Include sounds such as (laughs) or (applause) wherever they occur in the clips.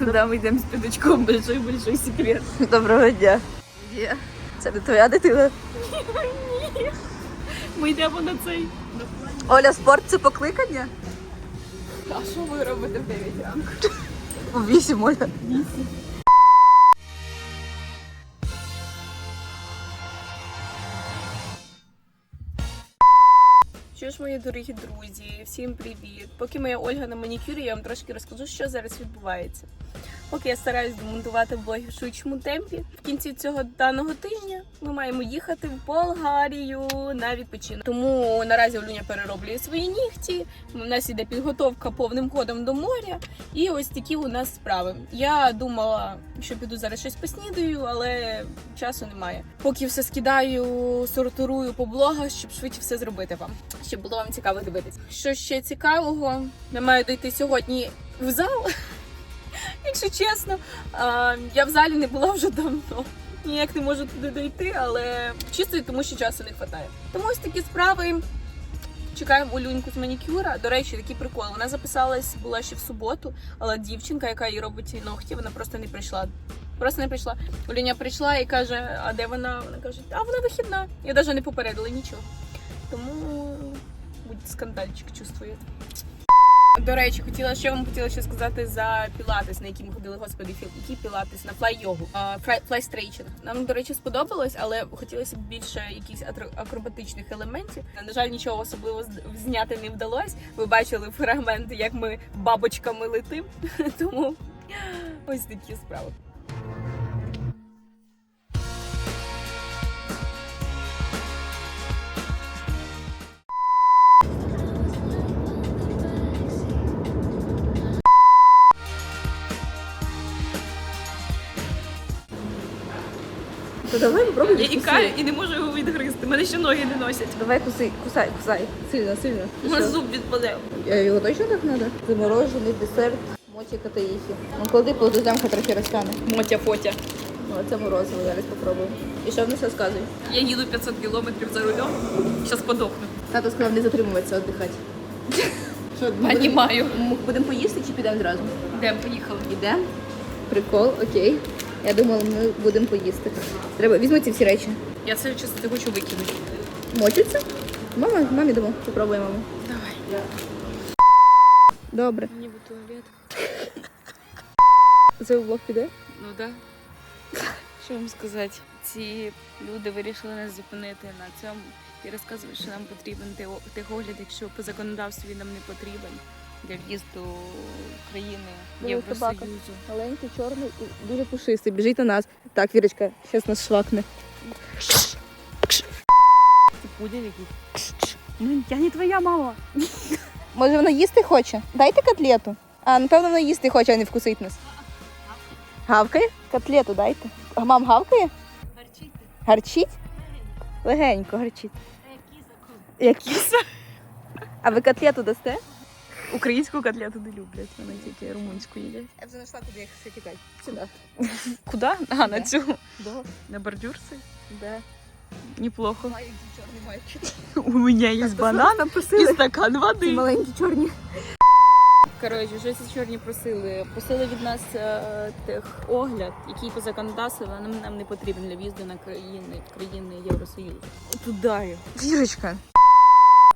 Куди ми йдемо з підочком? Большой большой секрет. Доброго дня. Є. Це не твоя дитина. Ні. Ми йдемо на цей. Оля, спорт це покликання? А що ви робите в 9 ранку? У вісім, Оля. Що ж, мої дорогі друзі, всім привіт! Поки моя Ольга на манікюрі, я вам трошки розкажу, що зараз відбувається. Поки я стараюсь демонтувати блоги в швидшому темпі. В кінці цього даного тижня ми маємо їхати в Болгарію на відпочинок. Тому наразі Олюня перероблює свої нігті. У нас іде підготовка повним ходом до моря. І ось такі у нас справи. Я думала, що піду зараз щось поснідаю, але часу немає. Поки все скидаю, сортирую по блогах, щоб швидше все зробити вам. Щоб було вам цікаво дивитись. Що ще цікавого? Я маю дойти сьогодні в зал. (laughs) Якщо чесно, я в залі не була вже давно. Ніяк не можу туди дойти, але чисто тому, що часу не вистачає. Тому ось такі справи. Чекаємо Олюньку з манікюра. До речі, такий прикол. Вона записалась була ще в суботу, але дівчинка, яка їй робить ці ногті, вона просто не прийшла. Просто не прийшла. Олюня прийшла і каже: а де вона? Вона каже, а вона вихідна. Я навіть не попередила нічого. Тому буде скандальчик чувствує. До речі, хотіла ще вам хотіла ще сказати за пілатес, на який ми ходили, господи, філ, який пілатес на флай-йогу, флай-стрейчинг. Нам, до речі, сподобалось, але хотілося б більше якихось акробатичних елементів. На жаль, нічого особливо зняти не вдалося. Ви бачили фрагменти, як ми бабочками летим. (laughs) Тому ось такі справи. То давай попробуй. Я ікаю і не можу його відгризти. Мене ще ноги не носять. Давай куси, кусай, кусай. Сильно, сильно. У мене зуб відпаде. Я його точно так надо? Заморожений десерт. Моті катаїхи. Ну клади, подождем, хай трохи розтане. Мотя фотя. Ну, це морозиво, зараз попробуємо. І що в нас розказує? Я їду 500 кілометрів за рулем. Зараз подохну. Тато сказав не затримуватися, віддихати. Що, ми Понімаю. будемо- Ми будемо поїсти чи підемо зразу? Де поїхали? Ідемо. Прикол, окей. Я думала, ми будемо поїсти. Треба, візьми ці всі речі. Я це чисто хочу викинути. Мочиться? Мама, мамі дамо. Попробуємо. маму. Давай. Добре. Мені в туалет. (laughs) Це влог піде? Ну да. Що вам сказати? Ці люди вирішили нас зупинити на цьому і розказують, що нам потрібен техогляд, якщо по законодавству він нам не потрібен для в'їзду країни Диви, собака. Євросоюзу. Маленький, чорний і дуже пушистий. Біжить на нас. Так, Вірочка, зараз нас швакне. Це пудя якийсь. Ну, я не твоя мама. Може вона їсти хоче? Дайте котлету. А, напевно, вона їсти хоче, а не вкусить нас. Гавкає? Котлету дайте. А мам гавкає? Гарчить? Гарчить? Легенько гарчить. Як кіса. А ви котлету дасте? Українську котлету не люблять, вони тільки румунську їдять. Я вже знайшла, куди їх все тікати. Сюди. Куди? А, на цю. Да. На бордюрці? Да. Неплохо. Маленький чорний мальчик. У мене є банан і просили. стакан Ці води. маленькі чорні. Коротше, що ці чорні просили? Просили від нас е, техогляд, який по законодавству нам, нам не потрібен для в'їзду на країни, країни Євросоюзу. Туди. Вірочка.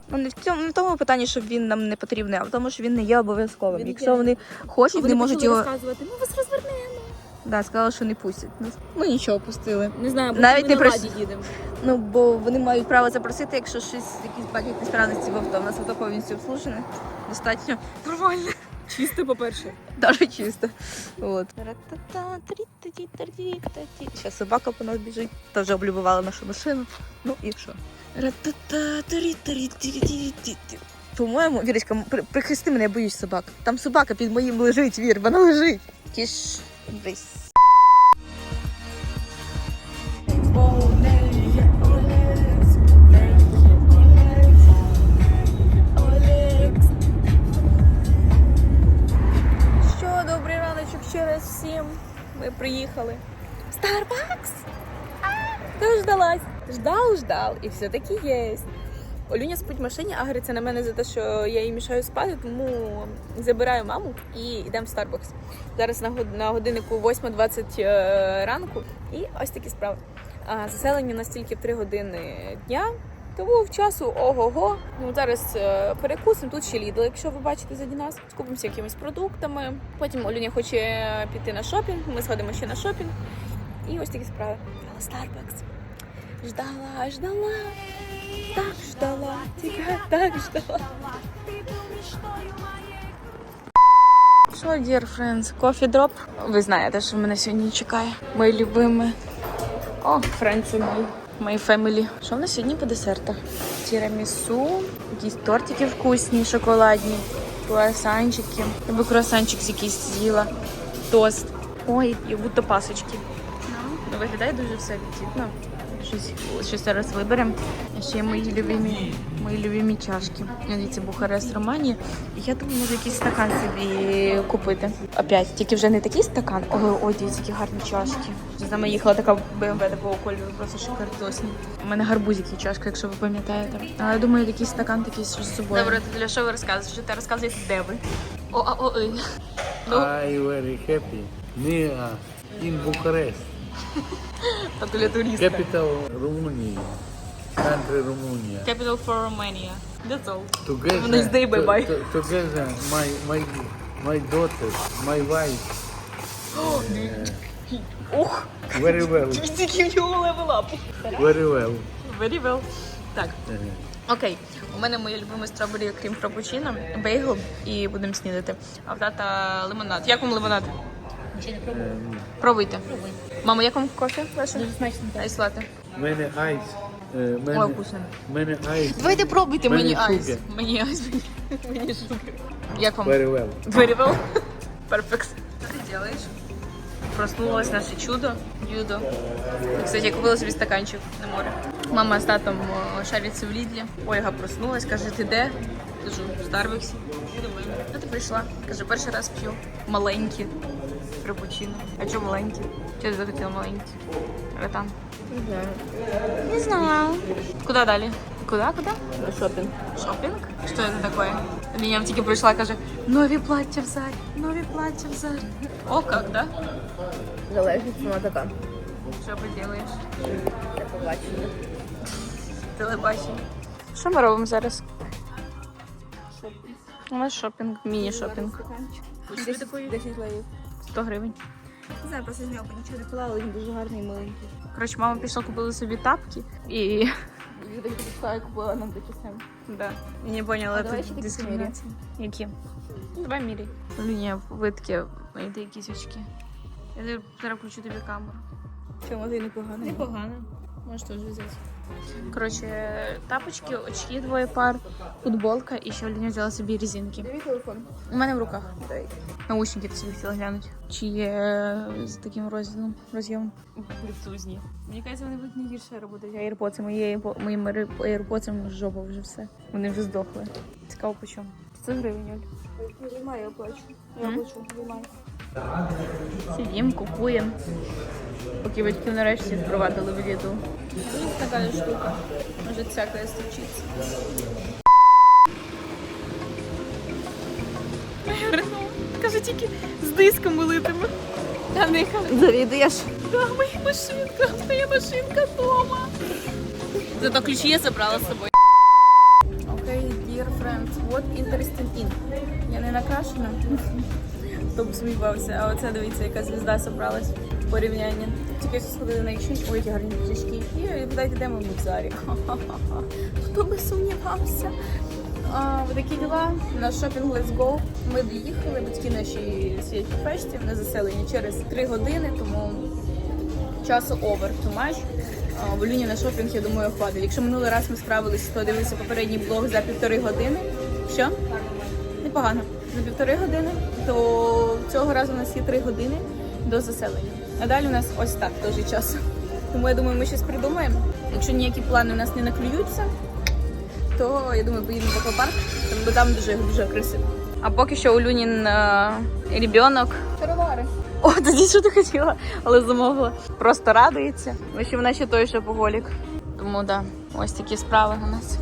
Ну, не в цьому не в тому питанні, що він нам не потрібний, а в тому, що він не є обов'язковим. Він Якщо є. вони хочуть, не можуть його. розказувати. Ми вас розвернемо. Да, сказали, що не пустять. нас. Ну нічого, пустили. Не знаю, бо Навіть ми не на прос- ладі їдемо. Ну бо вони мають право запросити, якщо щось, якісь бачать несправності в авто. У нас авто повністю обслужене. Достатньо нормально. Чисто, по-перше. Даже чисто. Вот. Зараз собака по нас біжить. Теж облюбувала нашу машину. Ну і що? По-моєму, Вірочка, при- прихисти мене, я боюсь собак. Там собака під моїм лежить, Вір, вона лежить. Кіш, брись. Ждал, ждал, і все-таки є. Олюня спить в машині, агриться на мене за те, що я їй мішаю спати, тому забираю маму і йдемо в Starbucks. Зараз на, год- на годиннику 8.20 е, ранку. І ось такі справи. Заселення настільки в 3 години дня. Тому в часу ого-го. Ну зараз е, перекусимо. Тут ще Lidl, якщо ви бачите заді нас. Скупимося якимись продуктами. Потім Олюня хоче піти на шопінг. Ми сходимо ще на шопінг. І ось такі справи. Але Starbucks. Ждала, ждала. Так ждала, тебя так ждала. Що, dear friends, coffee drop? Ви знаєте, що мене сьогодні чекає. Мої любими. О, friends мої. Мої family. Що в нас сьогодні по десертах? Тірамісу, якісь тортики вкусні, шоколадні, круасанчики. Я би круасанчик якийсь з'їла. Тост. Ой, будто пасочки. Ну, виглядає дуже все апетитно. Щось, щось зараз виберемо. Ще мої любимі, мої любимі чашки. Дивіться, Бухарест Романі. Я думаю, може якийсь стакан собі купити. Опять, тільки вже не такий стакан. Ой, ой, дивіться, які гарні чашки. З нами їхала така BMW такого кольору, просто шикардосні. У мене гарбузики чашка, якщо ви пам'ятаєте. Але я думаю, якийсь стакан такий з собою. Добре, для що ви розказуєте? Що ти розказуєте, де ви? О, а, о, ой. Ну. I very happy. Near in Bucharest, Так, для туриста. capital Romania, country Romania. Capital for Romania. That's all. Together, Have a nice day, bye-bye. to- to- together, my my my daughter, my wife, Ох, very well, тільки в нього левелапу. very well. Very well. Так, Uh, окей. У мене моє любиме стробері, крім фрапучино, бейгл і будемо снідати. А в тата лимонад. Як вам лимонад? Пробуйте. Мамо, як вам кофе? Ваше? Дуже смачно. Айс лати. many eyes, uh, Ой, вкусно. many eyes, Давайте пробуйте Мені мені айс. Мені айс. Мені шугар. Як вам? very well. Very well. Perfect. Что ты делаешь? Проснулось наше чудо. Юдо. Кстати, я купила собі стаканчик на море. Мама з татом о, шаряться в Лідлі. Ольга проснулась, каже, ти де? Кажу, в Старбаксі. Думаю, ну ти прийшла. Каже, перший раз п'ю. Маленькі. Фрапучино. А чому маленькі? Чого ти захотіла маленькі? Братан. Не знаю. Не знаю. Куда далі? Куда, куда? Шопінг. Шопінг? Що це таке? Меня тільки прийшла, каже, нові плаття в зарі, нові плаття в зарі. О, как, да? Залежить сама така. Що? Це побачення. Телебачення. Що ми робимо зараз? У нас шопінг, міні-шопінг. 10 леїв. 100 гривень. Не знаю, просто з нього нічого не пила, але він дуже гарний і маленький. Коротше, мама пішла, купила собі тапки і. Я купила нам такі самі. Да. Я не поняла, це дискримінація. Які? Два мірі. міряй. Лінія, витки, знайти якісь очки. Я зараз включу тобі камеру. Чому ти непогано? Непогано. Можеш теж взяти. Коротше, тапочки, очки двоє пар, футболка і ще Ліня взяла собі резинки. Диві телефон. У мене в руках. Дай. Наушники ти собі хотіла глянути. Чи є з таким роз'ємом? роз'ємом? Блютузні. Мені кажеться, вони будуть не гірше робити. AirPods, мої моїм AirPods жопа вже все. Вони вже здохли. Цікаво по чому? 100 гривень, Оль. Я плачу. Я плачу, знімай. Сидім, купуємо. Поки батьки нарешті впровадили в літу. Така штука. Може всякое случиться. Каже, тільки з диском литиме. А не Завідуєш? Да, моя машинка, моя машинка дома. Зато ключи я забрала з собою. Окей, dear friends, what interesting in. Я не накрашена. Хто б сумнівався, а оце дивіться, яка звізда зібралась в порівнянні. Тільки що сходили на Exchange, ой, гарні ключки. І питайте, де ми в Зарі. (laughs) Хто би сумнівався? А, такі діла. Наш шопінг Let's Go. Ми доїхали, батьки наші сидять у фешті на заселенні через 3 години, тому часу over too much. В Люні на шопінг, я думаю, хватить. Якщо минулий раз ми справилися, хто дивився попередній блог за півтори години. Що? Непогано. За півтори години, то цього разу у нас є три години до заселення. А далі у нас ось так теж часу. Тому я думаю, ми щось придумаємо. Якщо ніякі плани у нас не наклюються, то я думаю, поїдемо в аквапарк, бо там дуже дуже красиво. А поки що у Люнін е, ребенок. Шаровари. О, тоді що ти хотіла, але замовила. Просто радується. Бо ще вона ще той шопоголік. Тому да, ось такі справи у нас.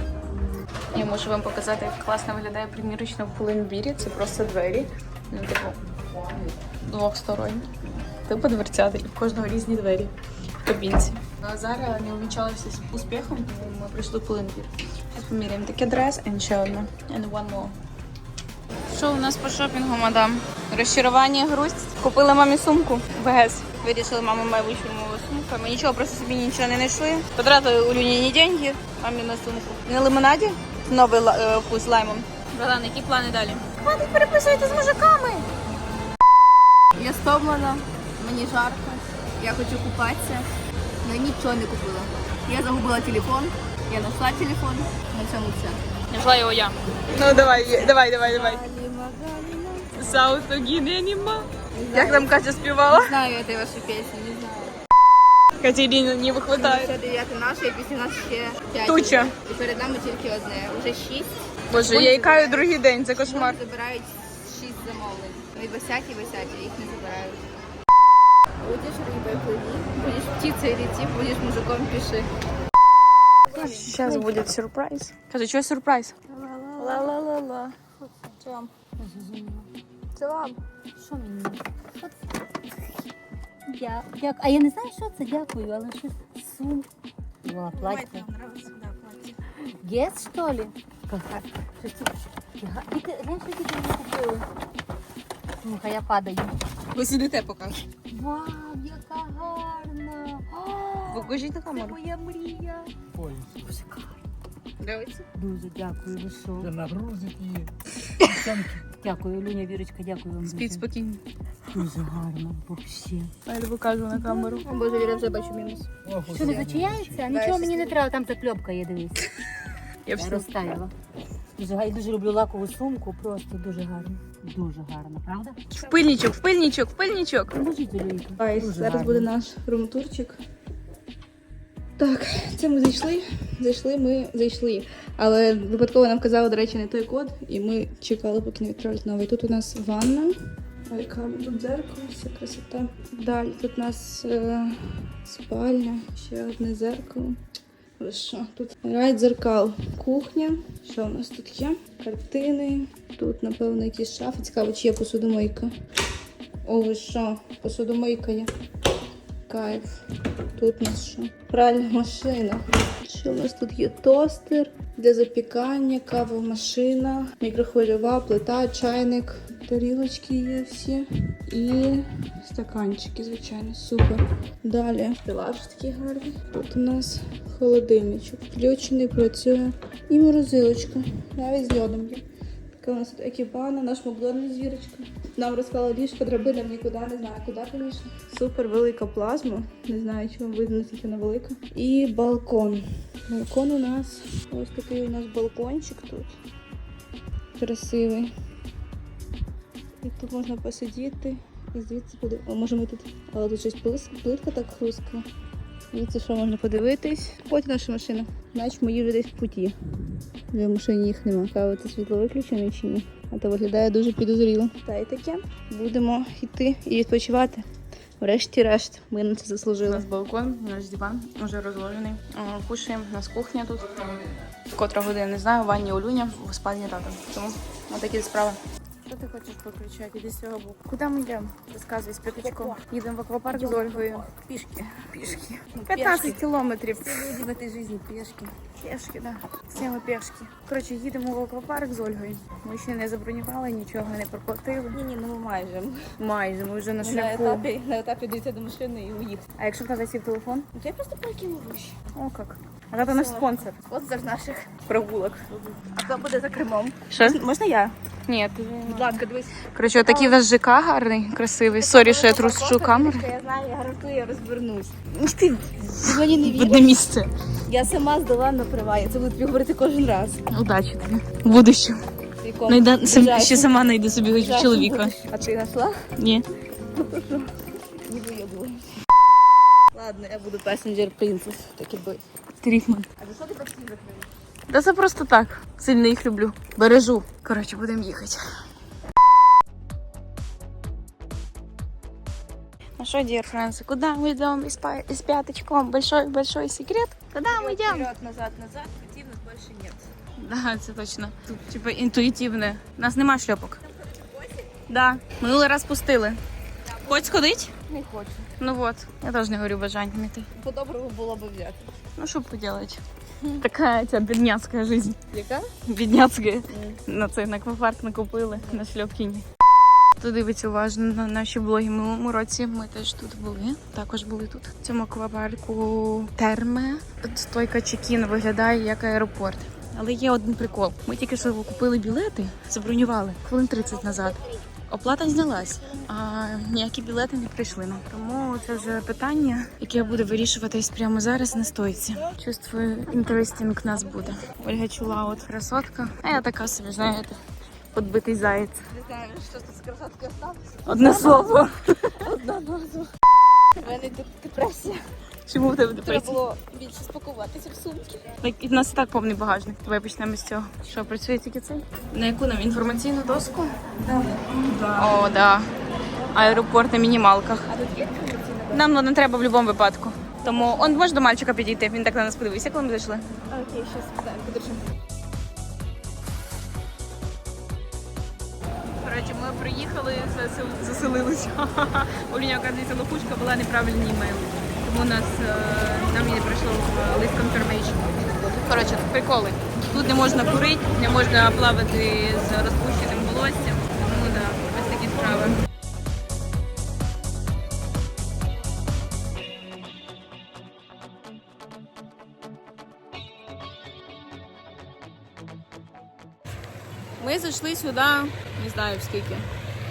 Я можу вам показати, як класно виглядає примірочна в Пуленбірі. Це просто двері. Ну, типу, двохсторонні. Типу дверцята, і в кожного різні двері в кабінці. А зараз не увінчалися з успіхом, тому ми прийшли в Пуленбір. Зараз поміряємо таке дрес і ще одне. And one more. Що у нас по шопінгу, мадам? Розчарування, грусть. Купили мамі сумку. ВГС. Вирішили, мама мою сумку. Ми нічого, просто собі нічого не знайшли. Потратили у Люніні деньги, мамі на сумку. На лимонаді новий ла- е, вкус з лаймом. Богдан, які плани далі? Хватить переписувати з мужиками. Я стомлена, мені жарко, я хочу купатися, але нічого не купила. Я загубила телефон, я знайшла телефон, на цьому все. Нашла його я. Ну давай, давай, давай, давай. Саутогіненіма. Як там Катя співала? Не знаю я вашу пісню, не знаю. Катерина не виходить. Це 9 наша, і після нас ще 5. Туча. І перед нами тільки одне. Уже 6. Боже, я ікаю другий день, це кошмар. Забирають 6 замовлень. Ну і висякі, висякі, їх не забирають. Будеш рибою пливи, будеш птицею лети, будеш мужиком пиши. Сейчас будет сюрприз. Скажи, что сюрприз? Ла-ла-ла-ла. Це вам. Це вам. Що мені? Я. А я не знаю, що це, дякую, але щось сум. Була платье. Гес, що ли? Какая? Що це? Я- Діти, знаєш, діти мені купили? Слухай, я падаю. Ви сидите поки. Вау, яка гарна! О, Покажіть на Це камеру. моя мрія. Ой, Дуже дякую, ви що? це нагрузить її. Дякую, Люня, Вірочка, дякую вам. Спіть дуже. спокійно. Дуже гарно, взагалі. Я покажу на камеру. О, Боже, Віра вже бачу мінус. Що не зачиняється? Нічого мені не треба, там закльопка є, дивись. Я Я все. розставила. Дуже, га- я дуже люблю лакову сумку, просто дуже гарно. Дуже гарно, правда? В пильничок, в пильничок, в пильничок. Поможіть, Олійка. Зараз гарно. буде наш румтурчик. Так, це ми зайшли. Зайшли, ми зайшли. Але випадково нам казали, до речі, не той код, і ми чекали, поки не відправлять новий. Тут у нас ванна. Ой, тут дзеркало, вся красота. Далі тут у нас е, спальня, ще одне зеркало. Що? Тут рай дзеркал, кухня. Що у нас тут є? Картини. Тут, напевно, якісь шафи. Цікаво, чи є посудомийка. О, ви що? Посудомийка є. Кайф. Тут у нас що? Пральна машина. Що у нас тут є? Тостер для запікання, кавова машина, мікрохвильова, плита, чайник, тарілочки є всі. І стаканчики, звичайно, супер. Далі стелаж такий гарний. Тут у нас холодильничок. Включений, працює. І морозилочка. Навіть з льодом є. Така у нас тут екіпана, наш Макдональдс зірочка. Нам розклали ліжко, драбина нікуди, не знаю, куди, звісно. Супер велика плазма. Не знаю, вам видно, наскільки вона велика. І балкон. Балкон у нас ось такий у нас балкончик тут. Красивий. І тут можна посидіти. І звідси подивитися. О, може ми тут. Але тут щось плитка так хрускла. Звідси що можна подивитись. Ось наша машина. Значить, мої вже десь в путі. В машині їх нема. Це світло виключене чи ні. А то виглядає дуже підозріло. Та й таке. Будемо йти і відпочивати. Врешті-решт, ми на це У заслужили. нас балкон, наш диван вже розложений. Кушаємо, у нас кухня тут. Котра година, не знаю, ванні Олюня, в спальні тата. Тому отакі справи. Що ти хочеш покричати? Іди з цього боку. Куди ми йдемо? Розказуй з п'ятачком. Їдемо в аквапарк з Ольгою. Пішки. Пішки. 15 кілометрів. Люди в этой жизни пешки. Пішки, да. Всі ми пішки. Коротше, їдемо в аквапарк з Ольгою. Ми ще не забронювали, нічого не проплатили. Ні, ні, ну майже. Майже, ми вже на На шляху. етапі, на етапі дійти до машини і уїхати. А якщо в тебе сів телефон? Я просто прокину гроші. О, як. А тата наш спонсор Спонсор наших. прогулок. А хто буде за кермом? Що? Можна я? Ні, ти... Будь ласка, дивись. Коротше, такий у вас ЖК гарний, красивий. Сорі, що я трусшу камеру. Я знаю, я гарантую, я розвернусь. Ти мені не В віриш. одне місце. Я сама здала на права, я це буду тобі говорити кожен раз. Удачі тобі. В будущем. Найда... сам- Ще сама знайди собі чоловіка. А ти знайшла? Ні. Не виявила. Ладно, я буду passenger princess, так і би. Тріфман. А за що ти таксі закрив? Та це просто так. Сильно їх люблю. Бережу. Коротше, будемо їхати. Ну что, dear friends, куда мы идем с, па- с пяточком? Большой-большой секрет? Куда мы идем? Вперед, назад, назад, пути у нас больше нет. Да, це точно. Тут типу інтуїтивне. У нас нема шльопок. Да. Минулий раз пустили. Хоч сходить? Не хочу. Ну от, я теж не говорю бажання йти. По-доброму було б взяти. Ну що поделать? (laughs) Така ця бідняцька жизнь. Яка? Бідняцька. На цей на аквапарк накупили на шльопкіні. Хто дивиться уважно на наші блоги минулому році. Ми теж тут були. Також були тут. В цьому аквапарку терме. Стойка чекін виглядає як аеропорт. Але є один прикол. Ми тільки що купили білети, забронювали хвилин 30 назад. Оплата знялась, а ніякі білети не прийшли нам. Тому це вже питання, яке буде вирішуватись прямо зараз на стойці. Чувствую, інтерестінг нас буде. Ольга чула, от красотка. А я така собі, знаєте, подбитий заєць. Не знаю, що тут з красоткою сталося. Одне слово. Одна назва. У мене депресія. Чому в тебе Треба депресія? було більше спакуватися в сумки. Так, і в нас і так повний багажник. Давай почнемо з цього. Що працює тільки цей? На яку нам інформаційну доску? О, да. Аеропорт на мінімалках. А тут є інформаційна Нам ну, не треба в будь-якому випадку. Тому он може до мальчика підійти. Він так на нас подивився, коли ми зайшли. Окей, щас спитаємо, подержи. Коротше, ми приїхали, засел- заселилися. У (laughs) Ліні, оказується, лохушка була неправильний імейл. Тому нас е, нам не прийшло в лист confirmation. Коротше, приколи. Тут не можна курити, не можна плавати з розпущеним волоссям. Тому да, ось такі справи. Ми зайшли сюди, не знаю в скільки.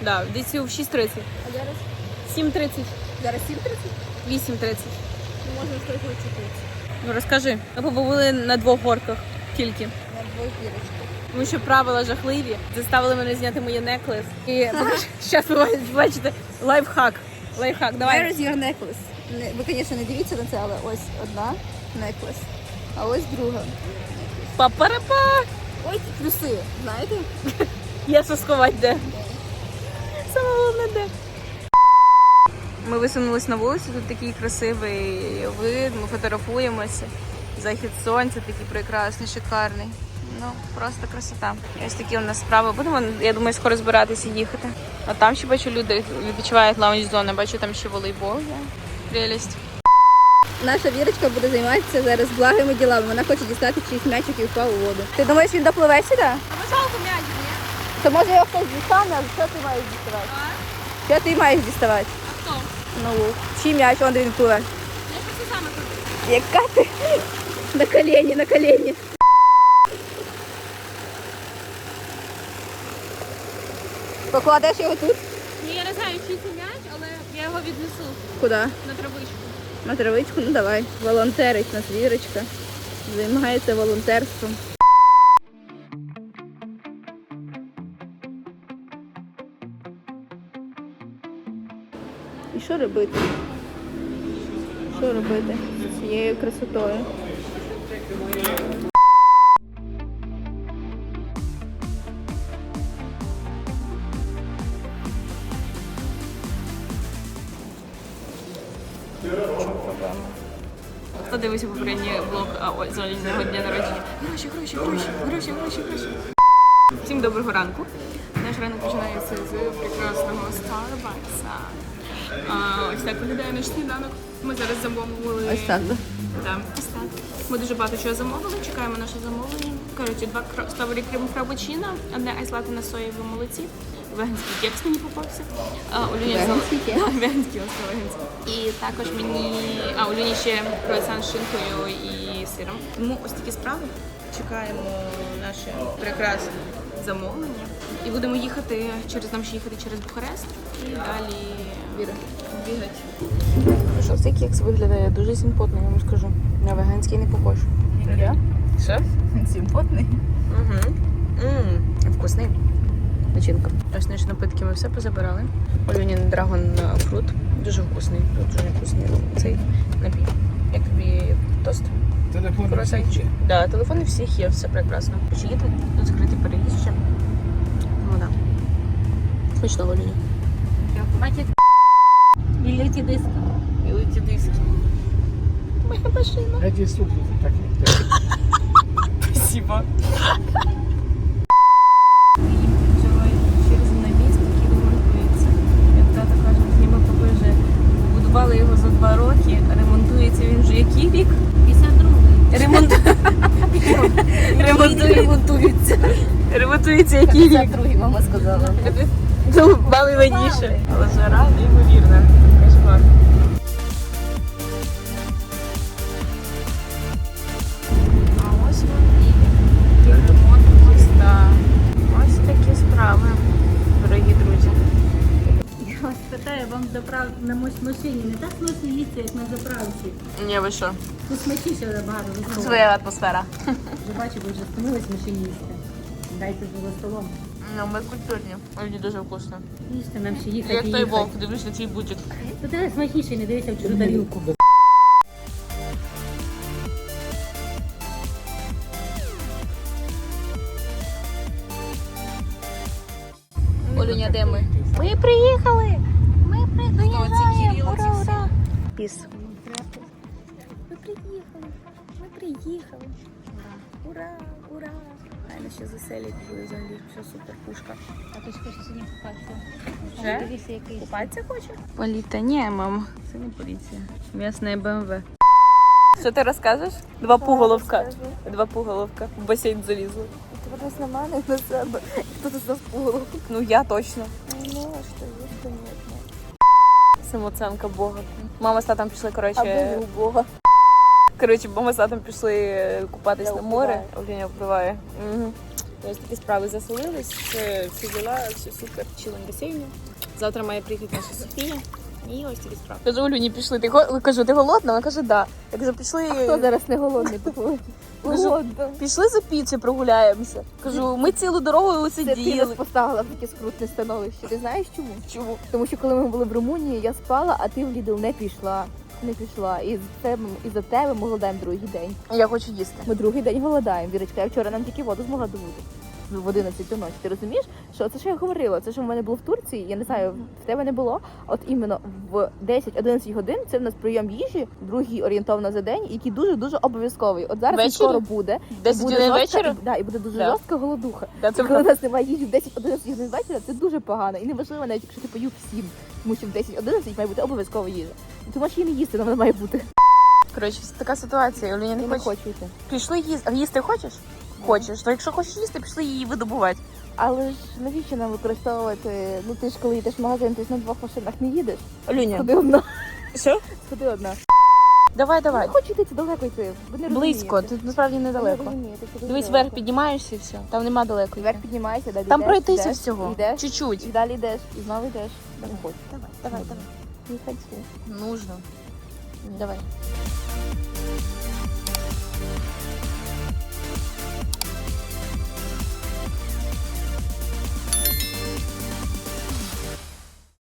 Да, десь в 6.30. А зараз? 7.30. Зараз 7.30? 8.30. Ну, можна стоїть 30. Ну розкажи. Ми побули на двох горках тільки. На двох вірочках. Тому що правила жахливі. Заставили мене зняти моє неклес. І (laughs) зараз ви бачите лайфхак. Лайфхак, давай. Where is your necklace? Ви, звісно, не дивіться на це, але ось одна necklace, а ось друга. Па-парапа! Ось плюси, знаєте? (laughs) Я що сховати де. Саме головне де. Ми висунулись на вулицю, тут такий красивий вид, ми фотографуємося. Захід сонця такий прекрасний, шикарний. Ну, просто красота. І ось такі у нас справи. Будемо, я думаю, скоро збиратися їхати. А там ще бачу, люди відпочивають лаунж зони. Бачу, там ще волейбол є. Прелість. Наша вірочка буде займатися зараз благими ділами. Вона хоче дістати чиїсь м'ячик і впав у воду. Ти думаєш, він допливе сюди? Жалко м'яч, ні? То може його хтось дістане, а що ти маєш діставати? Що ти маєш діставати? Ну, чий м'яч, он він пливе. Яка ти? На колені, на колені. Покладеш його тут? Ні, я не знаю, чий це м'яч, але я його віднесу Куди? на травичку. На травичку? Ну давай. Волонтерить нас Вірочка. Займається волонтерством. Що робити? Що робити з цією красотою? Хто дивився попередній блог Оліного дня народження? Гроші, гроші, гроші, гроші, гроші, гроші. Всім доброго ранку. Наш ранок починається з прекрасного Старбакса. А, ось так виглядає наш сніданок. Ми зараз замовили. Ось так, да? Да, ось так. Ми дуже багато чого замовили, чекаємо наше замовлення. Коротше, два стrawberry крем фрапучино, одне айслати на соєвому молоці, веганський кекс мені попався. А, у Люні Веганський кекс? Да, (laughs) веганський, ось веганський. І також мені, а у Люні ще круасан з шинкою і сиром. Тому ось такі справи. Чекаємо наше прекрасне замовлення. І будемо їхати через нам ще їхати через Бухарест і далі Віра. бігати. Що цей кекс виглядає дуже симпотно, я вам скажу. На веганський не похож. Я? Що? Симпотний. Угу. Ммм, вкусний. Начинка. Ось наші напитки ми все позабирали. Олюнін драгон фрут. Дуже вкусний. Тут дуже вкусний цей напій. Як тобі тост? Телефон Круасанчик. Да, телефони всіх є, все прекрасно. Чи є тут, скритий переїзд ще? Ну да. Смачного Олюня. Бачите? І люті диски. І леті диски. Моя машина. Эти супы такие. Спасибо. Через навіс, який ремонтується. Як тато каже, зніми поближе. Будували його за два роки, ремонтується він вже який рік? 52-й. Ремонт... (laughs) Ремонтує... ремонтуються. Ремонтується який рік? другий мама сказала. Ну, мали раніше. Але жара неймовірна. Кошмар. А ось вони. І ремонт моста. Ось такі справи, дорогі друзі. Я вас питаю, вам заправ на машині не так смачно їсти, як на заправці. Ні, ви що? Тут смачніше набагато. знову. Своя атмосфера. Вже бачу, ви вже втомились в машині їсти. Дайте за столом. Ну, ми культурні. Мені дуже вкусно. Їсти нам ще їхати. Як той їхати. вовк, дивлюсь на цей бутик. То тебе смачніше, не дивися в чужу тарілку. Олюня, де ми? Ми приїхали! Ми приїжджаємо. Ура, ура. Піс. Ми приїхали. Ми приїхали. Ура, ура. Хай нас ще заселять взагалі. Все супер пушка. А ти ж хочеш сьогодні купатися. Вже? Дивися, який. Купатися хоче? Політа, ні, мам. Це не поліція. М'ясне БМВ. Що ти розкажеш? Два пуголовка. Два пуголовка. В басейн залізли. Ти подивись на мене і на себе. Хто тут за впугало? Ну я точно. Ну, що є, що ні. Самооценка Бога. Мама з татом пішли, коротше. Або Бога. Коротше, мама з татом пішли купатись Я на море. Оліня впливає. Угу. Ось такі справи заселились, всі діла, все супер, чили в басейні. Завтра має приїхати наша Софія. І ось такі справи. Кажу, Олюні, пішли. Ти го- кажу, ти голодна? Вона каже, да. Я кажу, пішли. Хто зараз не голодний? Типу, Кажу, Голодно. Пішли за піцею прогуляємося. Кажу, ми цілу дорогу Це ти нас сиділи. поставила в таке скрутне становище. Ти знаєш чому? Чому? Тому що коли ми були в Румунії, я спала, а ти в Лідл не пішла. Не пішла. І за тебе, і за тебе ми голодаємо другий день. Я хочу їсти. Ми другий день голодаємо. Вірочка, я вчора нам тільки воду змогла добути. В 11 до ночі. Ти розумієш, що це що я говорила? Це що в мене було в Турції, я не знаю, в тебе не було. От іменно в 10-11 годин це в нас прийом їжі, другий орієнтовно за день, який дуже дуже обов'язковий. От зараз він скоро буде. і 10 буде жорстка- вечора? і- Да, і буде дуже Да. жорстка голодуха. Да, це Коли у нас немає їжі в 10-11 годин вечора, це дуже погано. І неважливо навіть, якщо ти поїв всім, тому що в 10-11 має бути обов'язкова їжа. Ти можеш її не їсти, але вона має бути. Коротше, така ситуація. Оліня Я не не хоче. хочу йти. Пішли їсти. А їсти хочеш? Хочеш. То якщо хочеш їсти, пішли її видобувати. Але ж навіщо нам використовувати? Ну ти ж коли йдеш в магазин, ти ж на двох машинах не їдеш. Олюня. Сходи одна. Що? Сходи одна. Давай, давай. не хочу йти, це далеко йти. Ви не Близько, розумієте. тут насправді Ви не недалеко. розумієте, це дуже Дивись, далеко. вверх піднімаєшся і все. Там нема далеко. Вверх піднімаєшся, далі Там йдеш, пройтися йдеш, всього. Йдеш, Чуть-чуть. і далі йдеш, і знову йдеш. Я не. Давай, давай, давай. Не хочу. Нужно. Давай.